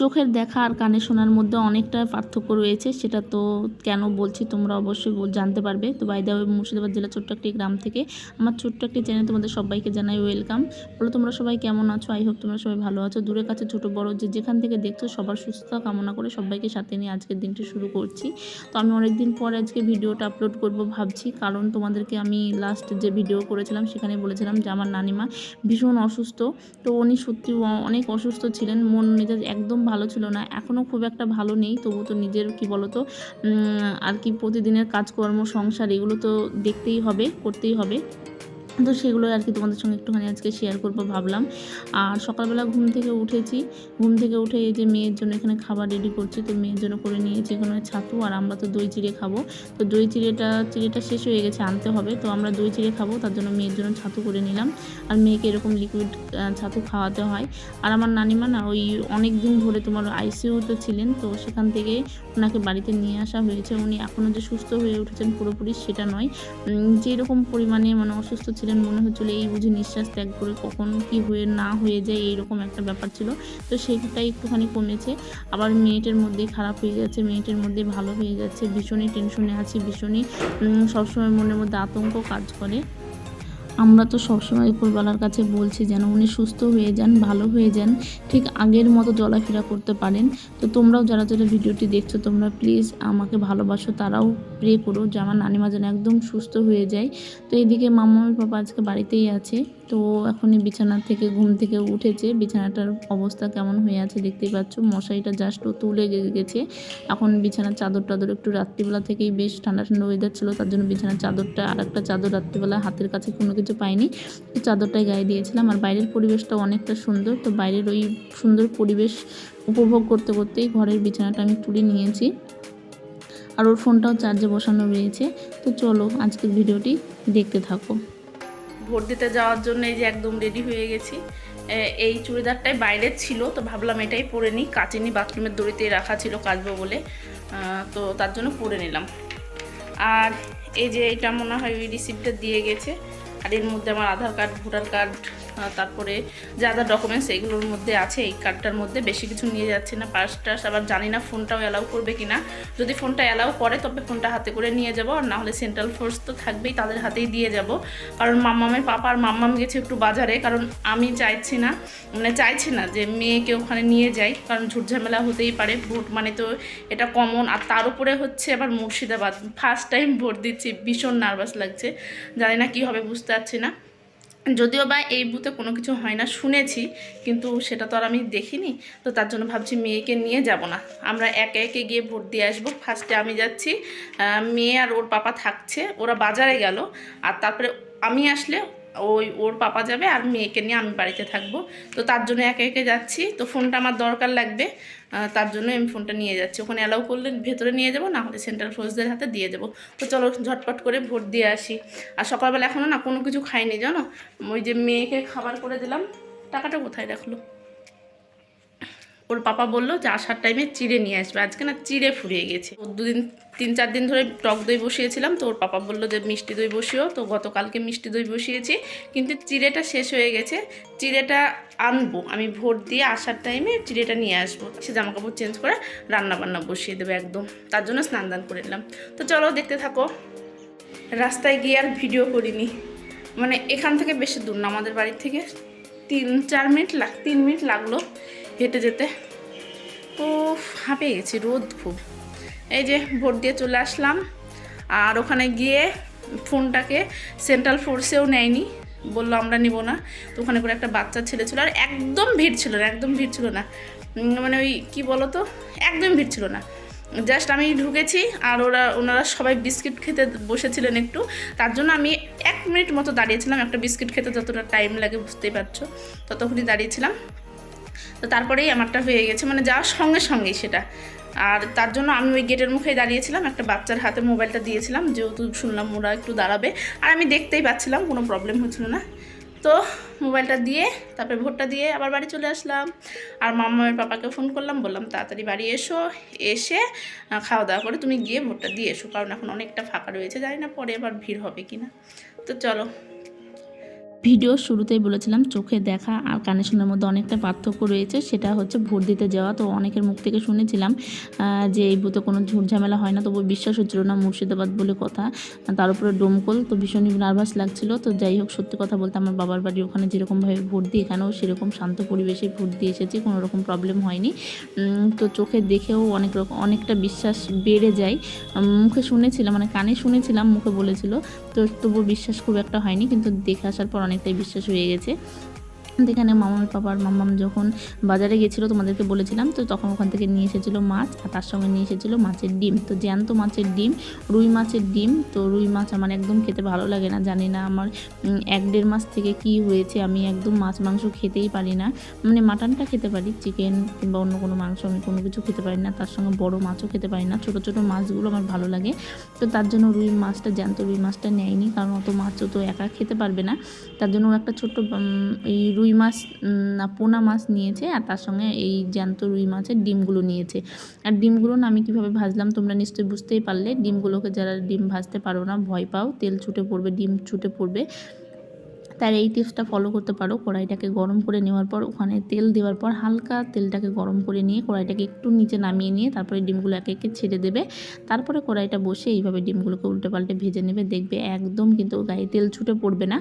চোখের দেখা আর কানে শোনার মধ্যে অনেকটা পার্থক্য রয়েছে, সেটা তো কেন বলছি তোমরা অবশ্যই জানতে পারবে। তো বাইদা মুর্শিদাবাদ জেলা ছোট্ট একটি গ্রাম থেকে আমার ছোট্ট একটি চ্যানেল তোমাদের সবাইকে জানাই ওয়েলকাম বলো তোমরা সবাই কেমন আছো? আই হোপ তোমরা সবাই ভালো আছো। দূরের কাছে ছোট বড় যে যেখান থেকে দেখছ সবার সুস্থতা কামনা করে সবাইকে সাথে নিয়ে আজকের দিনটি শুরু করছি। তো আমি অনেক দিন পর আজকে ভিডিওটা আপলোড করব ভাবছি, কারণ তোমাদেরকে আমি লাস্ট যে ভিডিও করেছিলাম সেখানে বলেছিলাম যে আমার নানিমা ভীষণ অসুস্থ। তো উনি সত্যি অনেক অসুস্থ ছিলেন, মন মেজাজ একদম ভালো ছিল না। এখনও খুব একটা ভালো নেই, তবু তো নিজের কি বলতো আর কি প্রতিদিনের কাজকর্ম, সংসার, এগুলো তো দেখতেই হবে, করতেই হবে। তো সেগুলো আর কি তোমাদের সঙ্গে একটুখানি আজকে শেয়ার করব ভাবলাম। আর সকালবেলা ঘুম থেকে উঠেছি। ঘুম থেকে উঠে এই যে মেয়ের জন্য এখানে খাবার রেডি করছি, তো মেয়ের জন্য করে নিয়েছি এখানে ছাতু আর আমরা তো দই চিড়ে খাব। তো দই চিড়েটা চিড়েটা শেষ হয়ে গেছে, আনতে হবে। তো আমরা দই চিড়ে খাব, তার জন্য মেয়ের জন্য ছাতু করে নিলাম। আর মেয়েকে এরকম লিকুইড ছাতু খাওয়াতে হয়। আর আমার নানিমা না ওই অনেক দিন ধরে তোমার আইসিইউতে ছিলেন, তো সেখান থেকে ওনাকে বাড়িতে নিয়ে আসা হয়েছে। উনি এখনও যে সুস্থ হয়ে উঠেছেন পুরোপুরি সেটা নয়। যেরকম পরিমাণে মানে অসুস্থ ছিলেন মনে হচ্ছিল এই বুঝে নিঃশ্বাস ত্যাগ করে কখন কি হয়ে না হয়ে যায় এইরকম একটা ব্যাপার ছিল। তো সেটাই একটুখানি কমেছে। আবার মিনিটের মধ্যেই খারাপ হয়ে যাচ্ছে মিনিটের মধ্যেই ভালো হয়ে যাচ্ছে ভীষণই টেনশনে আছি, ভীষণই সবসময় মনের মধ্যে আতঙ্ক কাজ করে। আমরা তো সবসময় উপরওয়ালার কাছে বলছি যেন উনি সুস্থ হয়ে যান, ভালো হয়ে যান, ঠিক আগের মতো চলাফেরা করতে পারেন। তো তোমরাও যারা যারা ভিডিওটি দেখছ, তোমরা প্লিজ আমাকে ভালোবাসো, তারাও প্রে করো যে আমার নানিমা যেন একদম সুস্থ হয়ে যায়। তো এইদিকে মামা পাপা আজকে বাড়িতেই আছে। তো এখনই বিছানা থেকে ঘুম থেকে উঠেছে। বিছানাটার অবস্থা কেমন হয়ে আছে দেখতেই পাচ্ছ। মশারিটা জাস্ট তুলে গেছে। এখন বিছানার চাদর টাদর একটু রাত্রিবেলা থেকেই বেশ ঠান্ডা ঠান্ডা ওয়েদার ছিল, তার জন্য বিছানার চাদরটা আর একটা চাদর রাত্রিবেলা হাতের কাছে কোনো কিছু পাইনি। তো চাদরটাই গায়ে দিয়েছিলাম। আর বাইরের পরিবেশটা অনেকটা সুন্দর। তো বাইরের ওই সুন্দর পরিবেশ উপভোগ করতে করতেই ঘরের বিছানাটা আমি তুলে নিয়েছি। আর ওর ফোনটাও চার্জে বসানো রয়েছে। তো চলো আজকের ভিডিওটি দেখতে থাকো। ভোট দিতে যাওয়ার জন্য এই যে একদম রেডি হয়ে গেছি। এই চুড়িদারটাই বাইরের ছিল, তো ভাবলাম এটাই পরে নিই। কাচিনি বাথরুমের দড়িতে রাখা ছিল কাচবো বলে। তো তার জন্য পরে নিলাম। আর এই যে এটা মনে হয় ওই রিসিপ্টটা দিয়ে গেছে। আর এর মধ্যে আমার আধার কার্ড ভোটার কার্ড তারপরে যা যা ডকুমেন্টস এগুলোর মধ্যে আছে, এই কার্ডটার মধ্যে বেশি কিছু নিয়ে যাচ্ছে না। পার্স টার্স আবার জানি না ফোনটাও অ্যালাউ করবে কি না যদি ফোনটা অ্যালাউ করে, তবে ফোনটা হাতে করে নিয়ে যাব। আর না হলে সেন্ট্রাল ফোর্স তো থাকবেই, তাদের হাতেই দিয়ে যাব। কারণ মাম্মামের পাপা আর মাম্মাম গেছে একটু বাজারে। কারণ আমি চাইছি না মানে চাইছি না যে মেয়েকে ওখানে নিয়ে যাই। কারণ ঝুটঝামেলা হতেই পারে। ভোট মানে তো এটা কমন আর তার উপরে হচ্ছে আবার মুর্শিদাবাদ। ফার্স্ট টাইম ভোট দিচ্ছি। ভীষণ নার্ভাস লাগছে। জানি না কী হবে, বুঝতে পারছি না। যদিও বা এই বুথে কোনো কিছু হয় না, শুনেছি, কিন্তু সেটা তো আর আমি দেখিনি, তো তার জন্য ভাবছি মেয়েকে নিয়ে যাব না। আমরা একে একে গিয়ে ভোট দিয়ে আসব। ফার্স্টে আমি যাচ্ছি মেয়ে আর ওর পাপা থাকছে, ওরা বাজারে গেল, আর তারপরে আমি আসলে ওই ওর পাপা যাবে আর মেয়েকে নিয়ে আমি বাড়িতে থাকব। তো তার জন্য একে একে যাচ্ছি। তো ফোনটা আমার দরকার লাগবে। তার জন্য আমি ফোনটা নিয়ে যাচ্ছি। ওখানে অ্যালাউ করলে ভেতরে নিয়ে যাব, না হলে সেন্ট্রাল ফোর্সদের হাতে দিয়ে দেবো তো চলো ঝটপট করে ভোট দিয়ে আসি। আর সকালবেলা এখনও না কোনো কিছু খাইনি, জানো? ওই যে মেয়েকে খাবার করে দিলাম। টাকাটা কোথায় রাখল? ওর পাপা বলল যে আসার টাইমে চিড়ে নিয়ে আসবে। আজকে না চিড়ে ফুরিয়ে গেছে। ও দুদিন, তিন চার দিন ধরে টক দই বসিয়েছিলাম, তো ওর পাপা বলল যে মিষ্টি দই বসিও তো গতকালকে মিষ্টি দই বসিয়েছি। কিন্তু চিড়েটা শেষ হয়ে গেছে। চিড়েটা আনব, আমি ভোট দিয়ে আসার টাইমে চিড়েটা নিয়ে আসব। সে জামা কাপড় চেঞ্জ করে রান্না বান্না বসিয়ে দেবে একদম। তার জন্য স্নান দান করে নিলাম। তো চলো দেখতে থাকো। রাস্তায় গিয়ে আর ভিডিও করিনি। মানে এখান থেকে বেশি দূর না, আমাদের বাড়ির থেকে তিন, চার মিনিট লাগ, তিন মিনিট লাগল। হেঁটে যেতে। ও হাঁপে গেছি, রোদ খুব। এই যে ভোট দিয়ে চলে আসলাম, আর ওখানে গিয়ে ফোনটাকে সেন্ট্রাল ফোর্সেও নেয়নি। বলল, আমরা নিব না। তো ওখানে করে একটা বাচ্চা ছেলে ছিল, আর একদম ভিড় ছিল না, একদম ভিড় ছিল না। মানে ওই কী বলো তো একদম ভিড় ছিল না। জাস্ট আমি ঢুকেছি, আর ওরা, ওনারা সবাই বিস্কিট খেতে বসেছিলেন একটু। তার জন্য আমি এক মিনিট মতো দাঁড়িয়েছিলাম, একটা বিস্কিট খেতে, যতটা টাইম লাগে বুঝতেই পারছ, ততক্ষণই দাঁড়িয়েছিলাম। তো তারপরেই আমারটা হয়ে গেছে মানে যাওয়ার সঙ্গে সঙ্গেই সেটা। আর তার জন্য আমি ওই গেটের মুখেই দাঁড়িয়েছিলাম, একটা বাচ্চার হাতে মোবাইলটা দিয়েছিলাম, যেহেতু শুনলাম ওরা একটু দাঁড়াবে। আর আমি দেখতেই পাচ্ছিলাম, কোনো প্রবলেম হচ্ছিল না। তো মোবাইলটা দিয়ে, তারপরে ভোটটা দিয়ে আবার বাড়ি চলে আসলাম। আর মামামের পাপাকে ফোন করলাম, বললাম, তাড়াতাড়ি বাড়ি এসো। এসে খাওয়া দাওয়া করে তুমি গিয়ে ভোটটা দিয়ে এসো, কারণ এখন অনেকটা ফাঁকা রয়েছে, জানি না পরে আবার ভিড় হবে কি না তো চলো ভিডিও শুরুতেই বলেছিলাম, চোখে দেখা আর কানে শোনার মধ্যে অনেকটা পার্থক্য রয়েছে, সেটা হচ্ছে ভোট দিতে যাওয়া। তো অনেকের মুখ থেকে শুনেছিলাম যে এই বুথে কোনো ঝামেলা হয় না, তবু বিশ্বাস হচ্ছিল না মুর্শিদাবাদ বলে কথা, তার উপরে ডোমকল তো ভীষণই নার্ভাস লাগছিল। তো যাই হোক, সত্যি কথা বলতে আমার বাবার বাড়ি ওখানে যেরকমভাবে ভোট দিই এখানেও সেরকম শান্ত পরিবেশে ভোট দিয়ে এসেছি, কোনো রকম প্রবলেম হয়নি। তো চোখে দেখেও অনেক রকম অনেকটা বিশ্বাস বেড়ে যায়। মুখে শুনেছিলাম মানে কানে শুনেছিলাম, মুখে বলেছিল তো তবু বিশ্বাস খুব একটা হয়নি কিন্তু দেখে আসার পর অনেকটাই বিশ্বাস হয়ে গেছে। এখানে মামার পাপার মামাম যখন বাজারে গেছিল, তোমাদেরকে বলেছিলাম, তো তখন ওখান থেকে নিয়ে এসেছিল মাছ, আর তার সঙ্গে নিয়ে এসেছিল মাছের ডিম। তো জ্যান্ত মাছের ডিম, রুই মাছের ডিম, তো রুই মাছ আমার একদম খেতে ভালো লাগে না, জানি না আমার এক দেড় মাস থেকে কি হয়েছে, আমি একদম মাছ, মাংস খেতেই পারি না। মানে মাটনটা খেতে পারি, চিকেন কিংবা অন্য কোনো মাংস আমি কোনো কিছু খেতে পারি না, তার সঙ্গে বড় মাছও খেতে পারি না, ছোটো ছোটো মাছগুলো আমার ভালো লাগে। তো তার জন্য রুই মাছটা, জ্যান্ত রুই মাছটা নেয়নি, কারণ অত মাছও তো একা খেতে পারবে না। তার জন্য একটা ছোট্ট এই রুই মাছ না পোনা মাছ নিয়েছে আর তার সঙ্গে এই জ্যান্ত রুই মাছের ডিমগুলো নিয়েছে। আর ডিমগুলো না আমি কীভাবে ভাজলাম তোমরা নিশ্চয়ই বুঝতেই পারলে। ডিমগুলোকে যারা ডিম ভাজতে পারো না, ভয় পাও, তেল ছুটে পড়বে, ডিম ছুটে পড়বে। তার এই টিপসটা ফলো করতে পারো। কড়াইটাকে গরম করে নেওয়ার পর ওখানে তেল দেওয়ার পর হালকা তেলটাকে গরম করে নিয়ে কড়াইটাকে একটু নিচে নামিয়ে নিয়ে তারপরে ডিমগুলো একে একে ছেড়ে দেবে। তারপরে কড়াইটা বসে এইভাবে ডিমগুলোকে উল্টে পাল্টে ভেজে নেবে। দেখবে একদম কিন্তু গায়ে তেল ছুটে পড়বে না।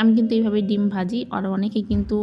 আমি কিন্তু এইভাবে ডিম ভাজি আর অনেকে কিন্তু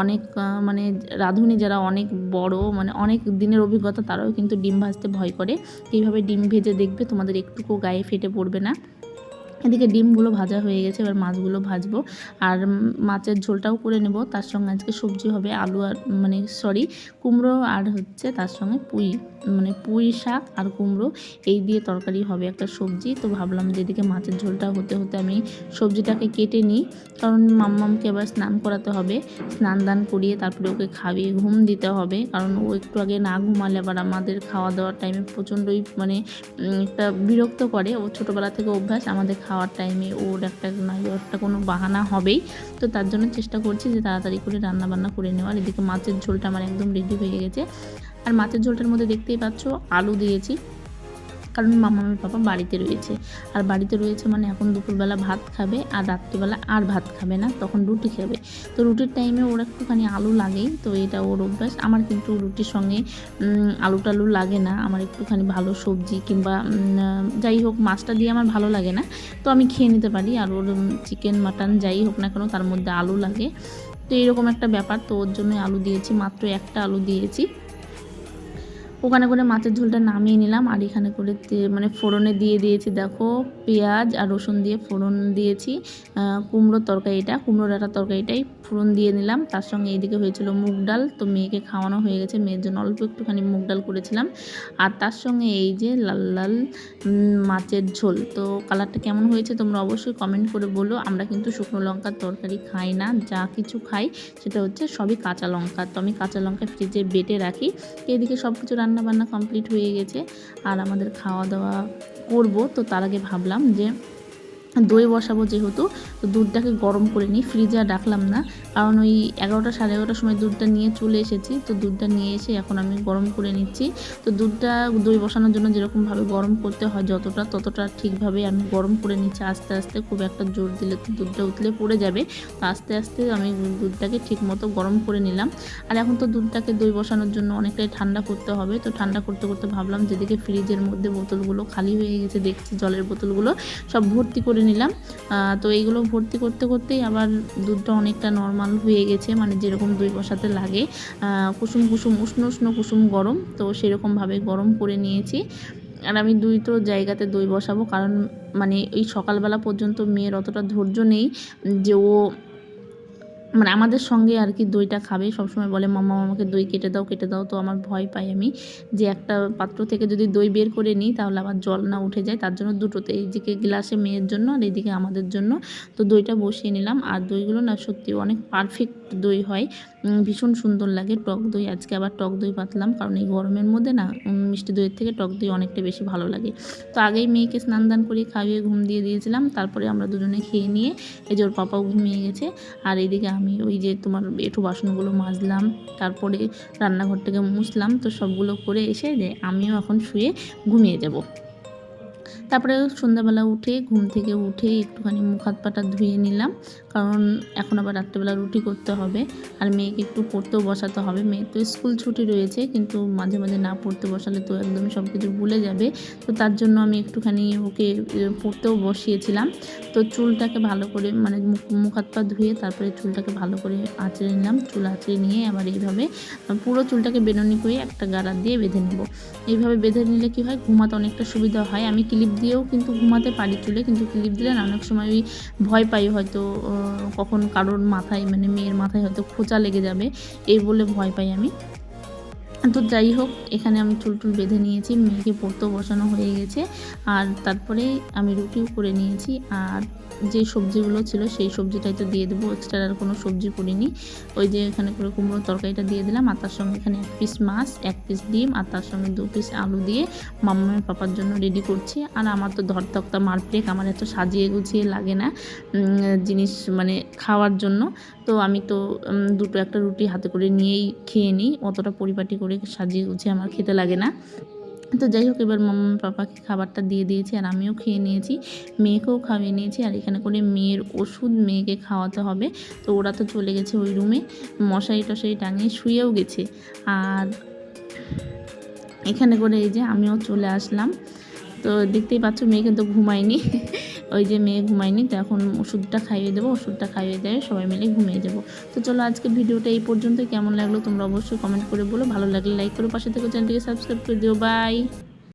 অনেক মানে রাঁধুনি যারা অনেক বড় মানে অনেক দিনের অভিজ্ঞতা তারাও কিন্তু ডিম ভাজতে ভয় করে। এইভাবে ডিম ভেজে দেখবে তোমাদের একটুকু গায়ে ফেটে পড়বে না। এদিকে ডিমগুলো ভাজা হয়ে গেছে, এবার মাছগুলো ভাজবো। আর মাছের ঝোলটাও করে নেব, তার সঙ্গে আজকে সবজি হবে আলু আর মানে সরি, কুমড়ো আর হচ্ছে তার সঙ্গে পুঁই। মানে পুঁই শাক আর কুমড়ো, এই দিয়ে তরকারি হবে একটা সবজি। তো ভাবলাম যে এদিকে মাছের ঝোলটা হতে হতে আমি সবজিটাকে কেটে নিই। কারণ মাম্মামকে এবার স্নান করাতে হবে। স্নান দান করিয়ে তারপরে ওকে খাইয়ে ঘুম দিতে হবে। কারণ ও একটু আগে না ঘুমালে আবার আমাদের খাওয়া দাওয়ার টাইমে প্রচণ্ডই মানে একটা বিরক্ত করে। ও ছোটোবেলা থেকে অভ্যাস, আমাদের খাওয়ার টাইমে ওর একটা না, একটা কোনো বাহানা হবেই। তো তার জন্য চেষ্টা করছি যে তাড়াতাড়ি করে রান্না বান্না করে নেওয়ার। এদিকে মাছের ঝোলটা আমার একদম রেডি হয়ে গেছে। আর মাছের ঝোলটার মধ্যে দেখতেই পাচ্ছ, আলু দিয়েছি। কারণ মামামের পাপা বাড়িতে রয়েছে। আর বাড়িতে রয়েছে মানে এখন দুপুরবেলা ভাত খাবে আর রাত্রিবেলা আর ভাত খাবে না, তখন রুটি খাবে। তো রুটির টাইমে ওর একটুখানি আলু লাগেই, তো এটা ওর অভ্যাস। আমার কিন্তু রুটির সঙ্গে আলু টালু লাগে না। আমার একটুখানি ভালো সবজি কিংবা যাই হোক, মাছটা দিয়ে আমার ভালো লাগে না। তো আমি খেয়ে নিতে পারি। আর ওর চিকেন মাটন যাই হোক না কেন, তার মধ্যে আলু লাগে। তো এরকম একটা ব্যাপার, তো ওর জন্যই আলু দিয়েছি। মাত্র একটা আলু দিয়েছি। ওখানে করে মাছের ঝোলটা নামিয়ে নিলাম আর এখানে করে মানে ফোড়নে দিয়ে দিয়েছি দেখো পেঁয়াজ আর রসুন দিয়ে ফোড়ন দিয়েছি আহ, কুমড়োর তরকারিটা কুমড়ো ডাঁটার তরকারিটাই ফোড়ন দিয়ে নিলাম। তার সঙ্গে এইদিকে হয়েছিল মুগ ডাল তো মেয়েকে খাওয়ানো হয়ে গেছে মেয়ের জন্য অল্প একটুখানি মুগ ডাল করেছিলাম। আর তার সঙ্গে এই যে লাল লাল মাছের ঝোল তো কালারটা কেমন হয়েছে তোমরা অবশ্যই কমেন্ট করে বলো। আমরা কিন্তু শুকনো লঙ্কার তরকারি খাই না যা কিছু খাই সেটা হচ্ছে সবই কাঁচা লঙ্কা। তো আমি কাঁচা লঙ্কা ফ্রিজে বেটে রাখি এদিকে সব কিছু রান্না বান্না কমপ্লিট হয়ে গেছে। আর আমাদের খাওয়া দাওয়া করব। তো তার আগে ভাবলাম যে দই বসাবো যেহেতু, তো দুধটাকে গরম করে নিই ফ্রিজে আর রাখলাম না। কারণ ওই এগারোটা সাড়ে এগারোটার সময় দুধটা নিয়ে চলে এসেছি, তো দুধটা নিয়ে এসে এখন আমি গরম করে নিচ্ছি। তো দুধটা দই বসানোর জন্য যেরকমভাবে গরম করতে হয় যতটা, ততটা ঠিকভাবে আমি গরম করে নিচ্ছি। আস্তে আস্তে খুব একটা জোর দিলে তো দুধটা উতলে পড়ে যাবে। তো আস্তে আস্তে আমি দুধটাকে ঠিক মতো গরম করে নিলাম। আর এখন তো দুধটাকে দই বসানোর জন্য অনেকটাই ঠান্ডা করতে হবে। তো ঠান্ডা করতে করতে ভাবলাম যেদিকে ফ্রিজের মধ্যে বোতলগুলো খালি হয়ে গেছে, দেখছি জলের বোতলগুলো, সব ভর্তি করে নিলাম। তো এইগুলো ভর্তি করতে করতেই আবার দুধটা অনেকটা নর্মাল হয়ে গেছে মানে যেরকম দই বসাতে লাগে। কুসুম কুসুম, উষ্ণ উষ্ণ কুসুম গরম, তো সেরকমভাবে গরম করে নিয়েছি। আর আমি দুই তো জায়গাতে দই বসাবো, কারণ মানে এই সকালবেলা পর্যন্ত মেয়ের অতটা ধৈর্য নেই যে ও মানে আমাদের সঙ্গে আর কি দইটা খাবে। সবসময় বলে মামা আমাকে দই কেটে দাও কেটে দাও। তো আমার ভয় পাই আমি যে একটা পাত্র থেকে যদি দই বের করে নিই, তাহলে আবার জল না উঠে যায়। তার জন্য দুটোতে এইদিকে গ্লাসে মেয়ের জন্য আর এইদিকে আমাদের জন্য। তো দইটা বসিয়ে নিলাম। আর দইগুলো না সত্যি অনেক পারফেক্ট দই হয়। ভীষণ সুন্দর লাগে টক দই। আজকে আবার টক দই পাতলাম, কারণ এই গরমের মধ্যে না মিষ্টি দইয়ের থেকে টক দই অনেকটা বেশি ভালো লাগে। তো আগেই মেয়েকে স্নান দান করিয়ে খাইয়ে ঘুম দিয়ে দিয়েছিলাম, তারপরে আমরা দুজনে খেয়ে নিয়ে এই যে ওর পাপাও ঘুমিয়ে গেছে। আর এইদিকে আমি ওই যে তোমার একটু বাসনগুলো মাজলাম, তারপরে রান্নাঘরটাকে মুছলাম, তো সবগুলো করে এসে যে আমিও এখন শুয়ে ঘুমিয়ে যাব। তারপরে সন্ধ্যাবেলা উঠে, ঘুম থেকে উঠে একটুখানি মুখ হাত পাটা ধুয়ে নিলাম। কারণ এখন আবার রাত্রেবেলা রুটি করতে হবে। আর মেয়েকে একটু পড়তেও বসাতে হবে। মেয়ে তো স্কুল ছুটি রয়েছে, কিন্তু মাঝে মাঝে না পড়তে বসালে তো একদমই সব কিছু ভুলে যাবে। তো তার জন্য আমি একটুখানি ওকে পড়তেও বসিয়েছিলাম। তো চুলটাকে ভালো করে মানে মুখ হাত পা ধুয়ে তারপরে চুলটাকে ভালো করে আঁচড়ে নিলাম। চুল আঁচড়ে নিয়ে আবার এইভাবে পুরো চুলটাকে বেনুনি করে একটা গাড়া দিয়ে বেঁধে নেব। এইভাবে বেঁধে নিলে কি হয়? ঘুমাতে অনেকটা সুবিধা হয়। আমি ক্লিপ দিয়েও কিন্তু ঘুমাতে পারি চুলে, কিন্তু ক্লিপ দিলে না অনেক সময় ওই ভয় পাই হয়তো কখন কারোর মাথায় মানে মেয়ের মাথায় হয়তো খোঁচা লেগে যাবে, এই বলে ভয় পাই আমি। তো যাই হোক, এখানে আমি চুল টুল বেঁধে নিয়েছি, মেয়েকে পড়তেও বসানো হয়ে গেছে। আর তারপরে আমি রুটিও করে নিয়েছি, আর যে সবজিগুলো ছিল সেই সবজিটাই তো দিয়ে দেবো। এক্সট্রা আর কোনো সবজি করিনি। ওই যে এখানে করে কুমড়োর তরকারিটা দিয়ে দিলাম, আর তার সঙ্গে এখানে এক পিস মাছ, এক পিস ডিম, আর তার সঙ্গে দু পিস আলু দিয়ে মাম্মামের পাপার জন্য রেডি করছি। আর আমার তো ধর ধরতক্তা মারপ্লেক আমার এত সাজিয়ে গুছিয়ে লাগে না জিনিস মানে খাওয়ার জন্য। তো আমি তো দুটো একটা রুটি হাতে করে নিয়েই খেয়ে নিই, অতটা পরিপাটি করে সাজিয়ে গুছিয়ে আমার খেতে লাগে না। তো যাই হোক, এবার মাম্মা পাপাকে খাবারটা দিয়ে দিয়েছি আর আমিও খেয়ে নিয়েছি। মেয়েকেও খাইয়ে নিয়েছি আর এখানে করে মেয়ের ওষুধ মেয়েকে খাওয়াতে হবে। তো ওরা তো চলে গেছে ওই রুমে, মশারি টশারি টাঙিয়ে শুয়েও গেছে। আর এখানে করে এই যে আমিও চলে আসলাম। তো দেখতেই পাচ্ছ মেয়ে কিন্তু ঘুমায়নি। ওই যে মেয়ে ঘুমায়নি, তো এখন ওষুধটা খাইয়ে দেবো, ওষুধটা খাইয়ে দেয় সবাই মিলে ঘুমিয়ে যাব। তো চলো আজকে ভিডিওটা এই পর্যন্ত কেমন লাগল তোমরা অবশ্যই কমেন্ট করে বলো। ভালো লাগলে লাইক করো, পাশে থেকে চ্যানেলটিকে সাবস্ক্রাইব করে দিও। বাই